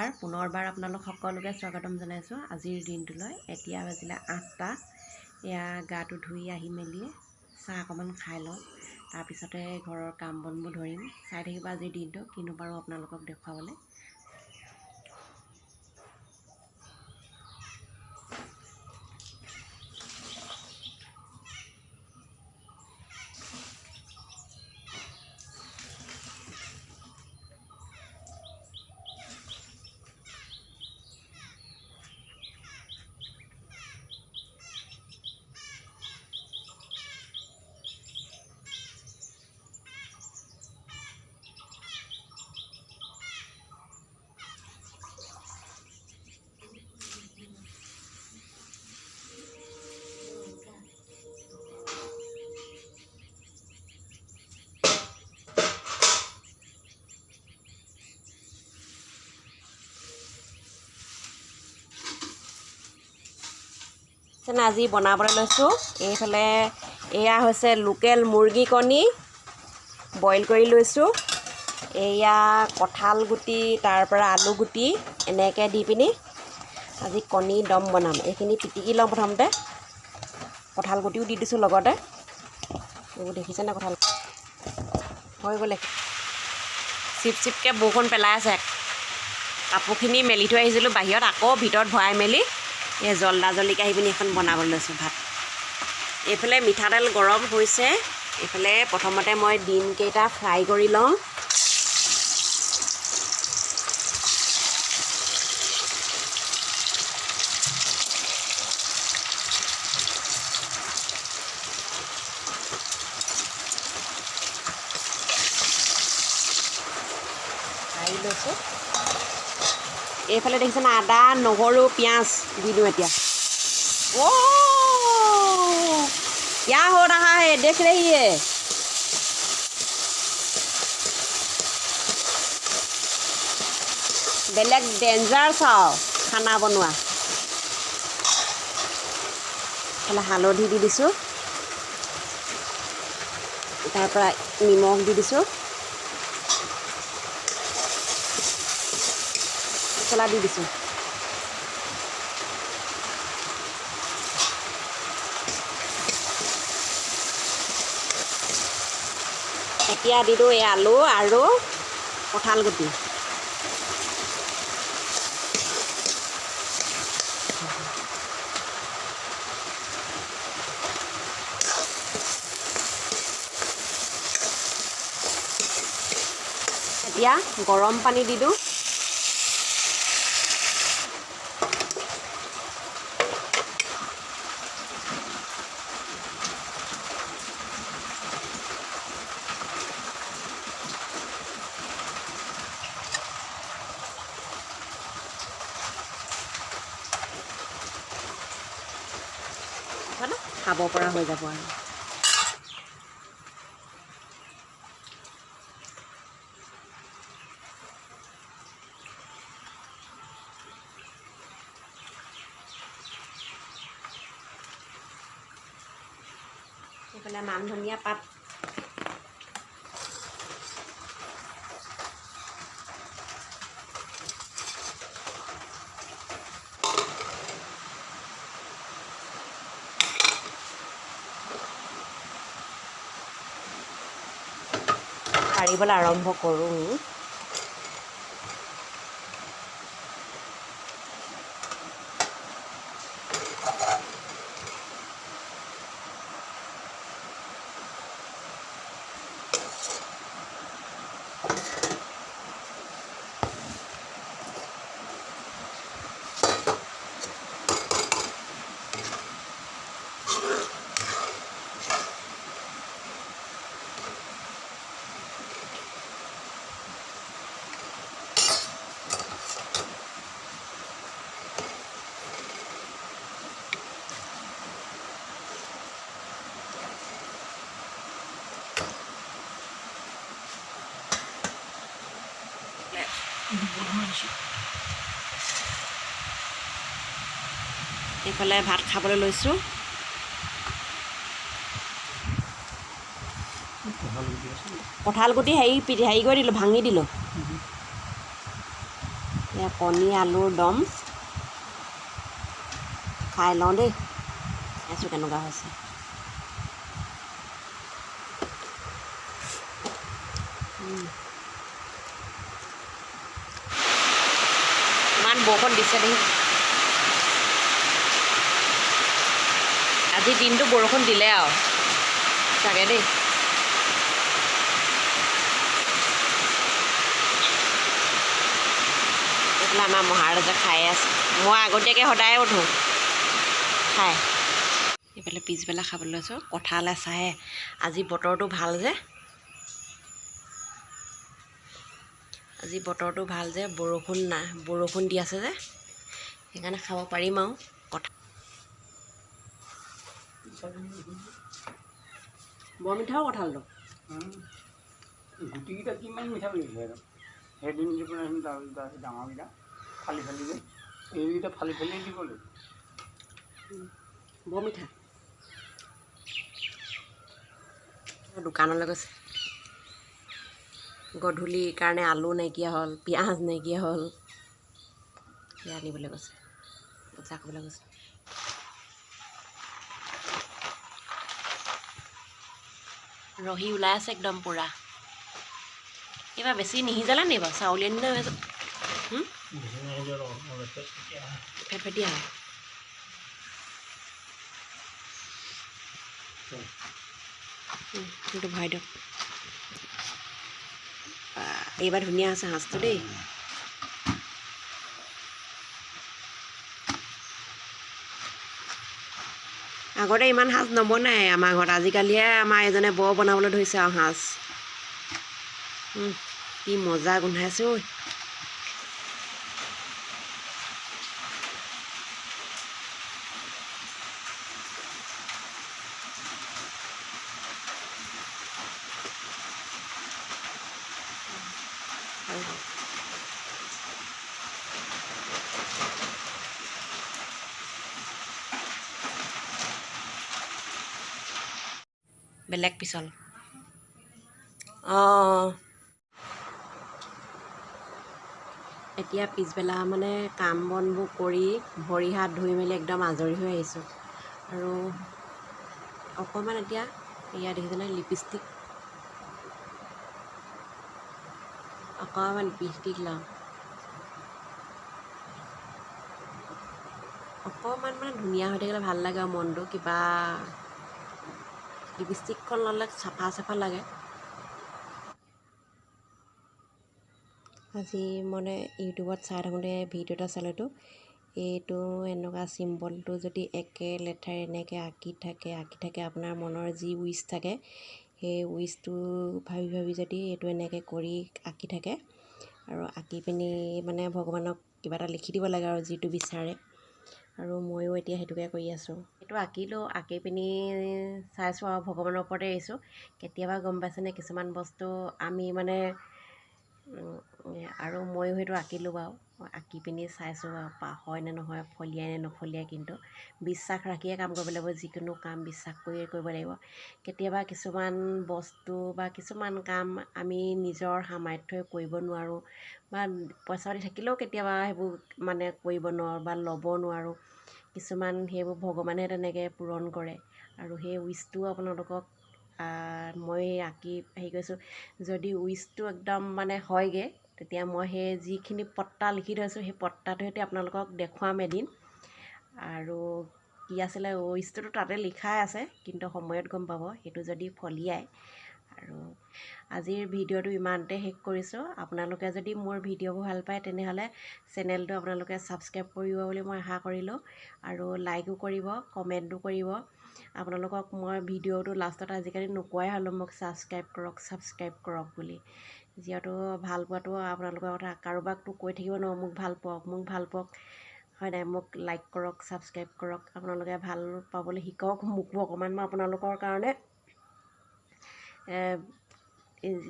নমস্কাৰ পুনৰবাৰ আপোনালোক সকলোকে স্বাগতম জনাইছোঁ আজিৰ দিনটোলৈ। এতিয়া বাজিলে আঠটা এয়া গাটো ধুই আহি মেলি চাহ অকণমান খাই লওঁ। তাৰপিছতে ঘৰৰ কাম বনবোৰ ধৰিম। চাই থাকিব আজিৰ দিনটো কিনো পাৰোঁ আপোনালোকক দেখুৱাবলৈ। যেনে আজি বনাবলৈ লৈছোঁ। এইফালে এয়া হৈছে লোকেল মুৰ্গী কণী বইল কৰি লৈছোঁ। এয়া কঁঠাল গুটি তাৰ পৰা আলু গুটি এনেকৈ দি পিনি আজি কণী দম বনাম। এইখিনি পিটিকি লওঁ প্ৰথমতে। কঁঠাল গুটিও দি দিছোঁ লগতে। এইবোৰ দেখিছেনে কঁঠাল? হৈ গ'লে চিপ চিপকৈ বৰষুণ পেলাই আছে। কাপোৰখিনি মেলি থৈ আহিছিলোঁ। বাহিৰত আকৌ ভিতৰত ভৰাই মেলি এই জলদা জলদিকৈ আহি পিনি এখন বনাবলৈ লৈছোঁ ভাত। এইফালে মিঠাতেল গৰম হৈছে। এইফালে প্ৰথমতে মই ডিমকেইটা ফ্ৰাই কৰি লওঁ। এইফালে দেখিছেনে আদা নহৰু পিঁয়াজ দি দিওঁ এতিয়া ओ क्या हो रहा है देख रही है বেলেগ ডেঞ্জাৰ চাওঁ খানা বনোৱা এইফালে হালধি দি দিছোঁ তাৰ পৰা নিমখ দি দিছোঁ মছলা দি দিছোঁ এতিয়া দিলোঁ এই আলু আৰু কঁঠাল গুটি। এতিয়া গৰম পানী দি খাব পৰা হৈ যাব আৰু এইফালে মান ধনিয়া পাত কাঢ়িবলৈ আৰম্ভ কৰোঁ। এইফালে ভাত খাবলৈ লৈছোঁ। কঁঠাল গুটি হেৰি হেৰি কৰি দিলোঁ, ভাঙি দিলোঁ। এয়া কণী, আলুৰ দম। খাই লওঁ দেই। চাইছোঁ কেনেকুৱা হৈছে। উম। বৰষুণ দিছে দেই আজি দিনটো বৰষুণ দিলে আৰু চাগে দেই এইফালে আমাৰ মহাৰাজা খাই আছে মই আগতীয়াকৈ সদায় উঠোঁ খাই এইফালে পিছবেলা খাবলৈ লৈছোঁ কঁঠালে চাহে আজি বতৰটো ভালো যে আজি বতৰটো ভাল যে বৰষুণ নাই বৰষুণ দি আছে যে। সেইকাৰণে খাব পাৰিম আৰু কঁঠাল বৰ মিঠাও কঁঠালটো গুটিকেইটা কিমান মিঠা লাগিছে আৰু সেইদিন দি পেলাই ডাঙৰকেইটা ফালি ফালি যে এইকেইটা ফালি ফালি দিব লাগিব বৰ মিঠা। দোকানলৈ গৈছে। গধূলিৰ কাৰণে আলু নাইকিয়া হ'ল পিঁয়াজ নাইকিয়া হ'ল। সেয়া আনিবলৈ গৈছে বজাৰ কৰিবলৈ গৈছে। ৰহি ওলাই আছে একদম পূৰা। এইবাৰ বেছি নিসিজালে নি বাৰু? চাউলি ফেটফেটীয়া হয়। ভৰাই দিয়ক। আহ, এইবাৰ ধুনীয়া আছে সাজটো দেই আগতে ইমান সাজ নবনায় আমাৰ ঘৰত আজিকালিহে আমাৰ এজনে বৰ বনাবলৈ ধৰিছে আৰু সাজ কি মজা গোন্ধাইছে ঐ। বেলেগ পিছল। অঁ এতিয়া পিছবেলা মানে কাম বনবোৰ কৰি ভৰি হাত ধুই মেলি একদম আজৰি হৈ আহিছোঁ। আৰু অকণমান এতিয়া এয়া দেখিছেনে লিপষ্টিক। অকণমান লিপষ্টিক লওঁ। অকণমান মানে ধুনীয়া হৈ থাকিলে ভাল লাগে আৰু মনটো কিবা লিপষ্টিকখন ল'লে চাফা চাফা লাগে। আজি মানে ইউটিউবত চাই থাকোঁতে ভিডিঅ' এটা চালোঁতো এইটো এনেকুৱা চিম্বলটো যদি একে লেঠাৰে এনেকৈ আঁকি থাকে আঁকি থাকে আপোনাৰ মনৰ যি উইচ থাকে সেই উইচটো ভাবি ভাবি যদি এইটো এনেকৈ কৰি আঁকি থাকে আৰু আঁকি পিনি মানে ভগৱানক কিবা এটা লিখি দিব লাগে আৰু যিটো বিচাৰে। আৰু ময়ো এতিয়া সেইটোকে কৰি আছোঁ। সেইটো আঁকিলোঁ আঁকি পিনি চাইছোঁ আৰু ভগৱানৰ ওপৰতে এৰিছোঁ। কেতিয়াবা গম পাইছেনে কিছুমান বস্তু আমি মানে আৰু ময়ো সেইটো আঁকিলোঁ বাৰু। আঁকি পিনি চাইছোঁ হয় নে নহয় ফলিয়াই নে নফলিয়াই কিন্তু বিশ্বাস ৰাখিয়ে কাম কৰিব লাগিব যিকোনো কাম বিশ্বাস কৰিয়ে কৰিব লাগিব। কেতিয়াবা কিছুমান বস্তু বা কিছুমান কাম আমি নিজৰ সামৰ্থ্যই কৰিব নোৱাৰোঁ বা পইচা পাতি থাকিলেও কেতিয়াবা সেইবোৰ মানে কৰিব নোৱাৰোঁ বা ল'ব নোৱাৰোঁ। কিছুমান সেইবোৰ ভগৱানে তেনেকৈ পূৰণ কৰে। আৰু সেই উইচটো আপোনালোকক মই আঁকি হেৰি কৰিছোঁ। যদি উইচটো একদম মানে হয়গৈ তেতিয়া মই সেই যিখিনি পট্টা লিখি থৈছোঁ সেই পট্টাটোৰ সৈতে আপোনালোকক দেখুৱাম এদিন। আৰু কি আছিলে উইচটোতো তাতে লিখাই আছে কিন্তু সময়ত গম পাব সেইটো যদি ফলিয়াই। আৰু আজিৰ ভিডিঅ'টো ইমানতে শেষ কৰিছোঁ। আপোনালোকে যদি মোৰ ভিডিঅ'বোৰ ভাল পায় তেনেহ'লে চেনেলটো আপোনালোকে ছাবস্ক্ৰাইব কৰিব বুলি মই আশা কৰিলোঁ। আৰু লাইকো কৰিব কমেণ্টো কৰিব। আপোনালোকক মই ভিডিঅ'টো লাষ্টত আজিকালি নোকোৱাই হ'লোঁ মোক ছাবস্ক্ৰাইব কৰক ছাবস্ক্ৰাইব কৰক বুলি। যিহেতু ভাল পোৱাটো আপোনালোকৰ কথা কাৰোবাকতো কৈ থাকিব নোৱাৰোঁ মোক ভাল পাওক মোক ভাল পাওক। হয় নাই? মোক লাইক কৰক ছাবস্ক্ৰাইব কৰক আপোনালোকে ভাল পাবলৈ শিকক মোকো অকণমান মই আপোনালোকৰ কাৰণে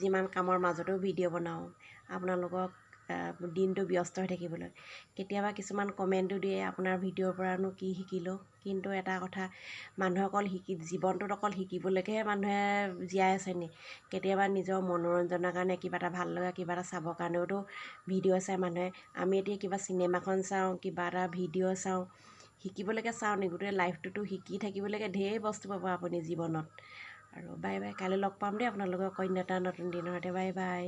যিমান কামৰ মাজতো ভিডিঅ' বনাওঁ। আপোনালোকক দিনটো ব্যস্ত হৈ থাকিবলৈ। কেতিয়াবা কিছুমান কমেণ্টো দিয়ে আপোনাৰ ভিডিঅ'ৰ পৰানো কি শিকিলোঁ? কিন্তু এটা কথা মানুহে অকল শিকি জীৱনটোত অকল শিকিবলৈকেহে মানুহে জীয়াই আছে নি? কেতিয়াবা নিজৰ মনোৰঞ্জনৰ কাৰণে কিবা এটা ভাল লগা কিবা এটা চাবৰ কাৰণেওতো ভিডিঅ' চায় মানুহে। আমি এতিয়া কিবা চিনেমাখন চাওঁ কিবা এটা ভিডিঅ' চাওঁ শিকিবলৈকে চাওঁ নি? গোটেই লাইফটোতো শিকি থাকিবলৈকে ঢেৰ বস্তু পাব আপুনি জীৱনত। আৰু বাই বাই কাইলৈ লগ পাম দেই আপোনালোকক অন্য এটা নতুন দিনৰ সৈতে। Bye bye.